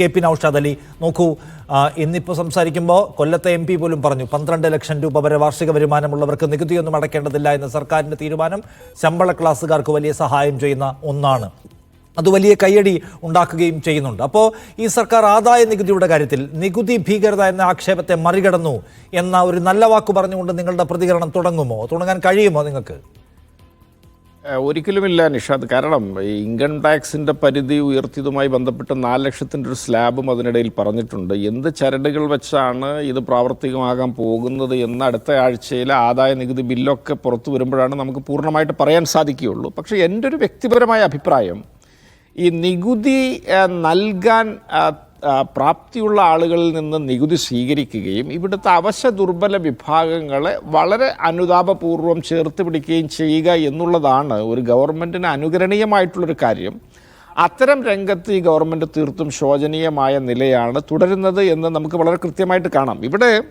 K P Naushad Ali. നോക്കൂ ഇന്നിപ്പോൾ സംസാരിക്കുമ്പോൾ കൊല്ലത്തെ എം പി പോലും പറഞ്ഞു പന്ത്രണ്ട് ലക്ഷം രൂപ വരെ വാർഷിക വരുമാനമുള്ളവർക്ക് നികുതിയൊന്നും അടയ്ക്കേണ്ടതില്ല എന്ന സർക്കാരിന്റെ തീരുമാനം ശമ്പള ക്ലാസ്സുകാർക്ക് വലിയ സഹായം ചെയ്യുന്ന ഒന്നാണ്. അത് വലിയ കയ്യടി ഉണ്ടാക്കുകയും ചെയ്യുന്നുണ്ട്. അപ്പോൾ ഈ സർക്കാർ ആദായ നികുതിയുടെ കാര്യത്തിൽ നികുതി ഭീകരത എന്ന ആക്ഷേപത്തെ മറികടന്നു എന്ന ഒരു നല്ല വാക്ക് പറഞ്ഞുകൊണ്ട് നിങ്ങളുടെ പ്രതികരണം തുടങ്ങുമോ? തുടങ്ങാൻ കഴിയുമോ നിങ്ങൾക്ക്? ഒരിക്കലുമില്ല നിഷാദ്. കാരണം ഇൻകം ടാക്സിന്റെ പരിധി ഉയർത്തിയതുമായി ബന്ധപ്പെട്ട് നാല് ലക്ഷത്തിന്റെ ഒരു സ്ലാബും അതിനിടയിൽ പറഞ്ഞിട്ടുണ്ട്. എന്ത് ചരടുകൾ വെച്ചാണ് ഇത് പ്രാവർത്തികമാകാൻ പോകുന്നത് എന്ന് അടുത്ത ആഴ്ചയിൽ ആദായ നികുതി ബില്ലൊക്കെ പുറത്തു വരുമ്പോഴാണ് നമുക്ക് പൂർണമായിട്ട് പറയാൻ സാധിക്കുകയുള്ളൂ. പക്ഷേ എന്റെ ഒരു വ്യക്തിപരമായ അഭിപ്രായം ഈ നികുതി നൽകാൻ പ്രാപ്തിയുള്ള ആളുകളിൽ നിന്ന് നികുതി സ്വീകരിക്കുകയും ഇവിടുത്തെ അവശ ദുർബല വിഭാഗങ്ങളെ വളരെ അനുതാപപൂർവം ചേർത്ത് പിടിക്കുകയും ചെയ്യുക എന്നുള്ളതാണ് ഒരു ഗവൺമെന്റിന് അനുകരണീയമായിട്ടുള്ളൊരു കാര്യം. അത്തരം രംഗത്ത് ഈ ഗവൺമെന്റ് തീർത്തും ശോചനീയമായ നിലയാണ് തുടരുന്നത് എന്ന് നമുക്ക് വളരെ കൃത്യമായിട്ട് കാണാം. ഇവിടെ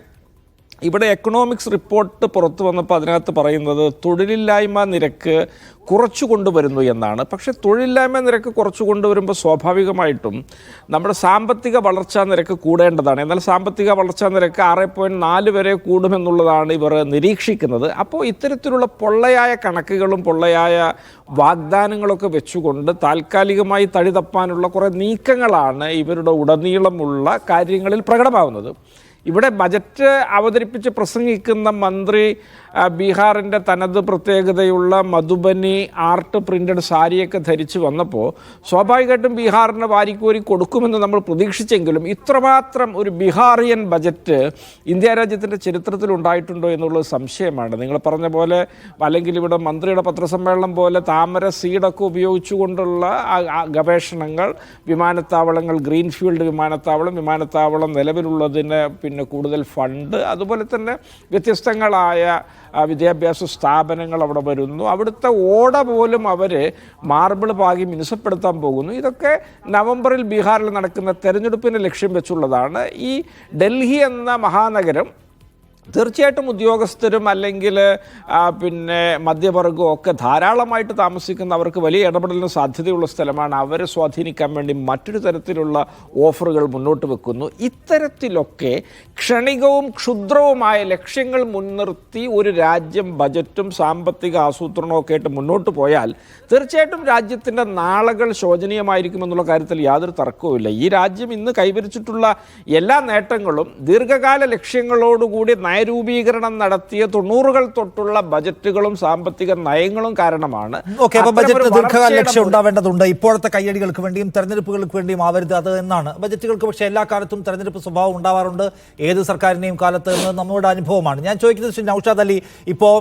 ഇവിടെ എക്കണോമിക്സ് റിപ്പോർട്ട് പുറത്തു വന്നപ്പോൾ അതിനകത്ത് പറയുന്നത് തൊഴിലില്ലായ്മ നിരക്ക് കുറച്ചു കൊണ്ടുവരുന്നു എന്നാണ്. പക്ഷേ തൊഴിലില്ലായ്മ നിരക്ക് കുറച്ചു കൊണ്ടുവരുമ്പോൾ സ്വാഭാവികമായിട്ടും നമ്മുടെ സാമ്പത്തിക വളർച്ചാ നിരക്ക് കൂടേണ്ടതാണ്. എന്നാൽ സാമ്പത്തിക വളർച്ചാ നിരക്ക് ആറ് പോയിന്റ് നാല് വരെ കൂടുമെന്നുള്ളതാണ് ഇവർ നിരീക്ഷിക്കുന്നത്. അപ്പോൾ ഇത്തരത്തിലുള്ള പൊള്ളയായ കണക്കുകളും പൊള്ളയായ വാഗ്ദാനങ്ങളൊക്കെ വെച്ചുകൊണ്ട് താൽക്കാലികമായി തടി തപ്പാനുള്ള കുറേ നീക്കങ്ങളാണ് ഇവരുടെ ഉടനീളമുള്ള കാര്യങ്ങളിൽ പ്രകടമാവുന്നത്. ഇവിടെ ബജറ്റ് അവതരിപ്പിച്ച് പ്രസംഗിക്കുന്ന മന്ത്രി ബീഹാറിന്റെ തനത് പ്രത്യേകതയുള്ള മധുബനി ആർട്ട് പ്രിന്റഡ് സാരിയൊക്കെ ധരിച്ച് വന്നപ്പോൾ സ്വാഭാവികമായിട്ടും ബീഹാറിന് വാരിക്കോരി കൊടുക്കുമെന്ന് നമ്മൾ പ്രതീക്ഷിച്ചെങ്കിലും ഇത്രമാത്രം ഒരു ബീഹാറിയൻ ബജറ്റ് ഇന്ത്യ രാജ്യത്തിന്റെ ചരിത്രത്തിൽ ഉണ്ടായിട്ടുണ്ടോ എന്നുള്ളത് സംശയമാണ്. നിങ്ങൾ പറഞ്ഞ പോലെ അല്ലെങ്കിൽ ഇവിടെ മന്ത്രിയുടെ പത്രസമ്മേളനം പോലെ താമര സീഡൊക്കെ ഉപയോഗിച്ചുകൊണ്ടുള്ള ഗവേഷണങ്ങൾ വിമാനത്താവളങ്ങൾ ഗ്രീൻഫീൽഡ് വിമാനത്താവളം വിമാനത്താവളം നിലവിലുള്ളതിന് പിന്നെ കൂടുതൽ ഫണ്ട് അതുപോലെ തന്നെ വ്യത്യസ്തങ്ങളായ വിദ്യാഭ്യാസ സ്ഥാപനങ്ങൾ അവിടെ വരുന്നു. അവിടുത്തെ ഓട പോലും അവർ മാർബിൾ പാകി മിനുസപ്പെടുത്താൻ പോകുന്നു. ഇതൊക്കെ നവംബറിൽ ബീഹാറിൽ നടക്കുന്ന തെരഞ്ഞെടുപ്പിനെ ലക്ഷ്യം വെച്ചുള്ളതാണ്. ഈ ഡൽഹി എന്ന മഹാനഗരം തീർച്ചയായിട്ടും ഉദ്യോഗസ്ഥരും അല്ലെങ്കിൽ പിന്നെ മധ്യവർഗവും ഒക്കെ ധാരാളമായിട്ട് താമസിക്കുന്നവർക്ക് വലിയ ഇടപെടലിന് സാധ്യതയുള്ള സ്ഥലമാണ്. അവരെ സ്വാധീനിക്കാൻ വേണ്ടി മറ്റൊരു തരത്തിലുള്ള ഓഫറുകൾ മുന്നോട്ട് വെക്കുന്നു. ഇത്തരത്തിലൊക്കെ ക്ഷണികവും ക്ഷുദ്രവുമായ ലക്ഷ്യങ്ങൾ മുൻനിർത്തി ഒരു രാജ്യം ബജറ്റും സാമ്പത്തിക ആസൂത്രണവും ഒക്കെ ആയിട്ട് മുന്നോട്ട് പോയാൽ തീർച്ചയായിട്ടും രാജ്യത്തിന്റെ നാളുകൾ ശോചനീയമായിരിക്കുമെന്നുള്ള കാര്യത്തിൽ യാതൊരു തർക്കവുമില്ല ഈ രാജ്യം ഇന്ന് കൈവരിച്ചിട്ടുള്ള എല്ലാ നേട്ടങ്ങളും ദീർഘകാല ലക്ഷ്യങ്ങളോടുകൂടി നയരൂപീകരണം നടത്തിയ തൊണ്ണൂറുകൾ തൊട്ടുള്ള ബജറ്റുകളും സാമ്പത്തിക നയങ്ങളും കാരണമാണ്. ബജറ്റ് ദീർഘകാല ലക്ഷ്യം ഉണ്ടാവേണ്ടതുണ്ട്. ഇപ്പോഴത്തെ കയ്യടികൾക്ക് വേണ്ടിയും തെരഞ്ഞെടുപ്പുകൾക്ക് വേണ്ടിയും ആവരുത് അത് എന്നാണ്. ബജറ്റുകൾക്ക് പക്ഷേ എല്ലാ കാലത്തും തെരഞ്ഞെടുപ്പ് സ്വഭാവം ഉണ്ടാവാറുണ്ട്. ഏത് സർക്കാരിനെയും കാലത്ത് എന്ന് നമ്മുടെ അനുഭവമാണ്. ഞാൻ ചോദിക്കുന്നത് ശ്രീ നൌഷാദ് അലി ഇപ്പോൾ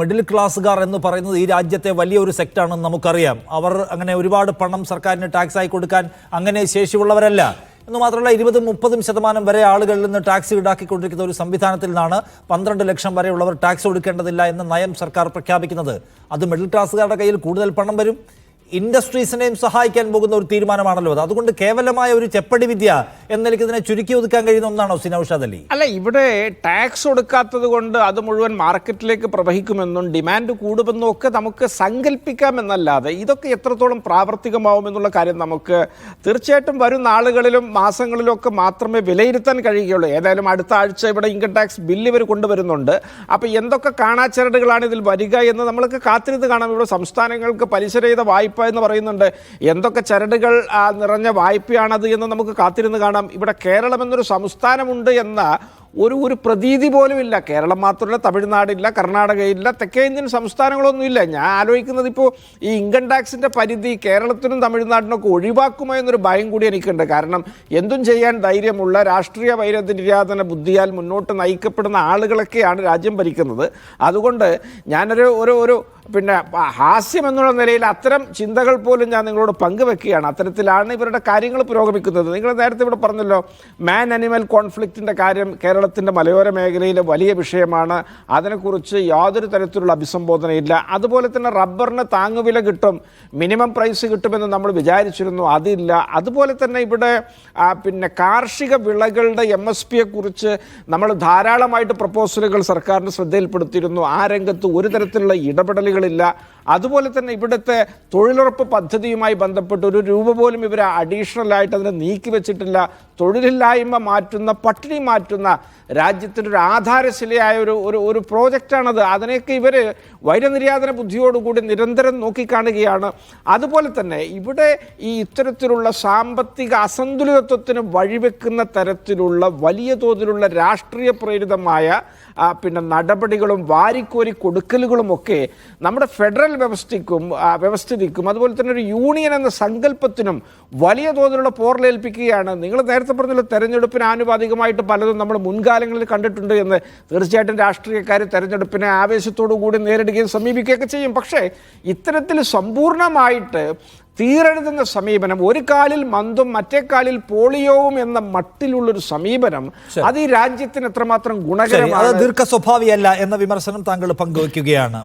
മിഡിൽ ക്ലാസ്സുകാർ എന്ന് പറയുന്നത് ഈ രാജ്യത്തെ വലിയൊരു സെക്ടാണെന്ന് നമുക്കറിയാം. അവർ അങ്ങനെ ഒരുപാട് പണം സർക്കാരിന് ടാക്സ് ആയി കൊടുക്കാൻ അങ്ങനെ ശേഷിയുള്ളവരല്ല. എന്ന് മാത്രമല്ല ഇരുപതും മുപ്പതും ശതമാനം വരെ ആളുകളിൽ നിന്ന് ടാക്സ് ഈടാക്കിക്കൊണ്ടിരിക്കുന്ന ഒരു സംവിധാനത്തിൽ നിന്നാണ് പന്ത്രണ്ട് ലക്ഷം വരെയുള്ളവർ ടാക്സ് കൊടുക്കേണ്ടതില്ല എന്ന നയം സർക്കാർ പ്രഖ്യാപിക്കുന്നത്. അത് മിഡിൽ ക്ലാസ്സുകാരുടെ കയ്യിൽ കൂടുതൽ പണം വരും. ഇൻഡസ്ട്രീസിനെയും സഹായിക്കാൻ പോകുന്ന ഒരു തീരുമാനമാണല്ലോ അത്. അതുകൊണ്ട് കേവലമായ ഒരു ചെപ്പടി വിദ്യ എന്ന നിലയ്ക്ക് ഇതിനെ ചുരുക്കി ഒതുക്കാൻ കഴിയുന്ന ഒന്നാണോ സിനൌഷാദ് അലി? അല്ല ഇവിടെ ടാക്സ് കൊടുക്കാത്തത് കൊണ്ട് അത് മുഴുവൻ മാർക്കറ്റിലേക്ക് പ്രവഹിക്കുമെന്നും ഡിമാൻഡ് കൂടുമെന്നും ഒക്കെ നമുക്ക് സങ്കല്പിക്കാമെന്നല്ലാതെ ഇതൊക്കെ എത്രത്തോളം പ്രാവർത്തികമാവുമെന്നുള്ള കാര്യം നമുക്ക് തീർച്ചയായിട്ടും വരും നാളുകളിലും മാസങ്ങളിലും ഒക്കെ മാത്രമേ വിലയിരുത്താൻ കഴിയുകയുള്ളൂ. ഏതായാലും അടുത്ത ആഴ്ച ഇവിടെ ഇൻകം ടാക്സ് ബില്ല് ഇവർ കൊണ്ടുവരുന്നുണ്ട്. അപ്പോൾ എന്തൊക്കെ കാണാച്ചരടുകളാണ് ഇതിൽ വരിക എന്ന് നമ്മൾക്ക് കാത്തിരുന്ന് കാണാം. ഇവിടെ സംസ്ഥാനങ്ങൾക്ക് പലിശരഹിത വായ്പ എന്ന് പറയുന്നുണ്ട്. എന്തൊക്കെ ചരടുകൾ നിറഞ്ഞ വായ്പയാണത് എന്ന് നമുക്ക് കാത്തിരുന്ന് കാണാം. ഇവിടെ കേരളം എന്നൊരു സംസ്ഥാനമുണ്ട് എന്ന ഒരു ഒരു പ്രതീതി പോലും ഇല്ല. കേരളം മാത്രമല്ല തമിഴ്നാടില്ല കർണാടകയില്ല തെക്കേ ഇന്ത്യൻ സംസ്ഥാനങ്ങളൊന്നുമില്ല. ഞാൻ ആലോചിക്കുന്നത് ഇപ്പോൾ ഈ ഇൻകം ടാക്സിന്റെ പരിധി കേരളത്തിനും തമിഴ്നാടിനൊക്കെ ഒഴിവാക്കുമോ എന്നൊരു ഭയം കൂടി എനിക്കുണ്ട്. കാരണം എന്തും ചെയ്യാൻ ധൈര്യമുള്ള രാഷ്ട്രീയ വൈരനിര്യാതന ബുദ്ധിയാൽ മുന്നോട്ട് നയിക്കപ്പെടുന്ന ആളുകളൊക്കെയാണ് രാജ്യം ഭരിക്കുന്നത്. അതുകൊണ്ട് ഞാനൊരു ഒരു ഒരു പിന്നെ ഹാസ്യം എന്നുള്ള നിലയിൽ അത്തരം ചിന്തകൾ പോലും ഞാൻ നിങ്ങളോട് പങ്കുവെക്കുകയാണ്. അത്തരത്തിലാണ് ഇവരുടെ കാര്യങ്ങൾ പുരോഗമിക്കുന്നത്. നിങ്ങൾ നേരത്തെ ഇവിടെ പറഞ്ഞല്ലോ മാൻ അനിമൽ കോൺഫ്ലിക്റ്റിന്റെ കാര്യം കേരളത്തിന്റെ മലയോര മേഖലയിലെ വലിയ വിഷയമാണ്. അതിനെക്കുറിച്ച് യാതൊരു തരത്തിലുള്ള അഭിസംബോധനയില്ല. അതുപോലെ തന്നെ റബ്ബറിന് താങ്ങുവില കിട്ടും മിനിമം പ്രൈസ് കിട്ടുമെന്ന് നമ്മൾ വിചാരിച്ചിരുന്നു അതില്ല. അതുപോലെ തന്നെ ഇവിടെ പിന്നെ കാർഷിക വിളകളുടെ എം എസ് പിയെക്കുറിച്ച് നമ്മൾ ധാരാളമായിട്ട് പ്രപ്പോസലുകൾ സർക്കാരിന്റെ ശ്രദ്ധയിൽപ്പെടുത്തിയിരുന്നു. ആ രംഗത്ത് ഒരു തരത്തിലുള്ള ഇടപെടലുകൾ പദ്ധതികളില്ല അതുപോലെ തന്നെ ഇവിടുത്തെ തൊഴിലുറപ്പ് പദ്ധതിയുമായി ബന്ധപ്പെട്ട് ഒരു രൂപ പോലും ഇവർ അഡീഷണൽ ആയിട്ട് അതിനെ നീക്കി വെച്ചിട്ടില്ല. തൊഴിലില്ലായ്മ മാറ്റുന്ന പട്ടിണി മാറ്റുന്ന രാജ്യത്തിന്റെ ഒരു ആധാരശിലയായ ഒരു ഒരു ഒരു പ്രോജക്റ്റാണത്. അതിനെയൊക്കെ ഇവർ വൈരനിര്യാതന ബുദ്ധിയോടുകൂടി നിരന്തരം നോക്കിക്കാണുകയാണ്. അതുപോലെ തന്നെ ഇവിടെ ഈ ഇത്തരത്തിലുള്ള സാമ്പത്തിക അസന്തുലിതത്വത്തിന് വഴിവെക്കുന്ന തരത്തിലുള്ള വലിയ തോതിലുള്ള രാഷ്ട്രീയ പ്രേരിതമായ പിന്നെ നടപടികളും വാരിക്കോരി കൊടുക്കലുകളും ഒക്കെ നമ്മുടെ ഫെഡറൽ വ്യവസ്ഥയ്ക്കും വ്യവസ്ഥിതിക്കും അതുപോലെ തന്നെ ഒരു യൂണിയൻ എന്ന സങ്കല്പത്തിനും വലിയ തോതിലുള്ള പോറലേൽപ്പിക്കുകയാണ്. നിങ്ങൾ നേരത്തെ പറഞ്ഞുള്ള തെരഞ്ഞെടുപ്പിന് ആനുപാതികമായിട്ട് പലതും നമ്മൾ മുൻകാലങ്ങളിൽ കണ്ടിട്ടുണ്ട് എന്ന്. തീർച്ചയായിട്ടും രാഷ്ട്രീയക്കാർ തെരഞ്ഞെടുപ്പിനെ ആവേശത്തോടു കൂടി നേരിടുകയും സമീപിക്കുകയൊക്കെ ചെയ്യും. പക്ഷേ ഇത്തരത്തിൽ സമ്പൂർണമായിട്ട് തീരെഴുതുന്ന സമീപനം ഒരു കാലിൽ മന്തും മറ്റേ കാലിൽ പോളിയോവും എന്ന മട്ടിലുള്ളൊരു സമീപനം അത് ഈ രാജ്യത്തിന് എത്രമാത്രം ഗുണകരമാണ്? ദീർഘ സ്വഭാവിയല്ല എന്ന വിമർശനം താങ്കൾ പങ്കുവയ്ക്കുകയാണ്.